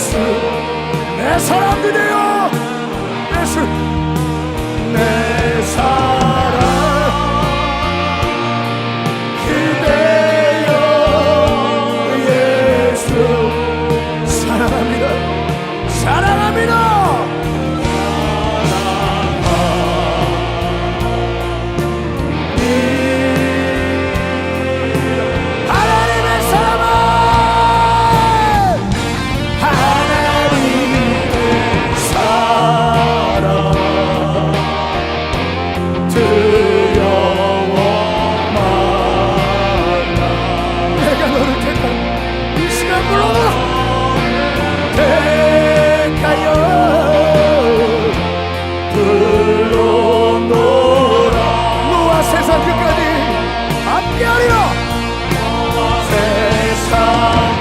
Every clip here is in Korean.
see.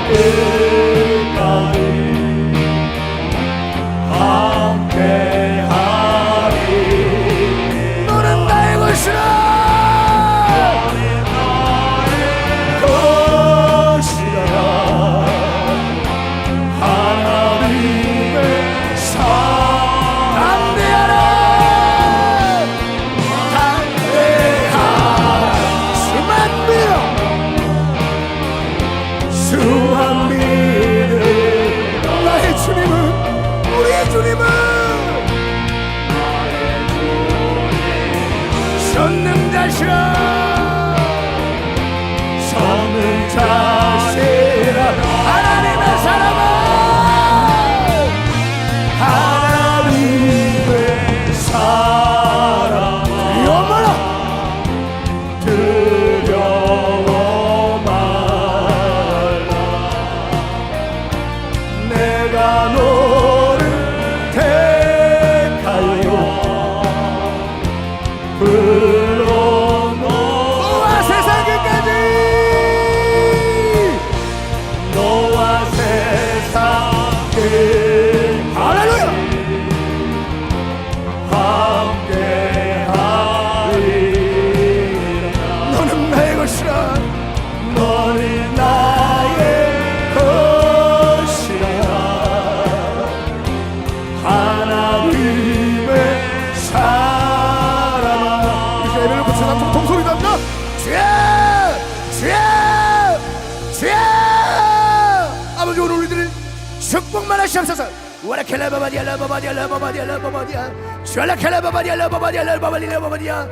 You. 나의 주님은 전능자시여 전능자시라. 하나님의 사람아. 하나님의 사람아. 두려워라. 두려워 말라. 내가 너 prove. 축복만 하시옵소서. 와라켈라바바디야 라바바디야 라바바디야 라바바디야 주알라켈라바바디야 라바바디야 라바바디야 라바바디야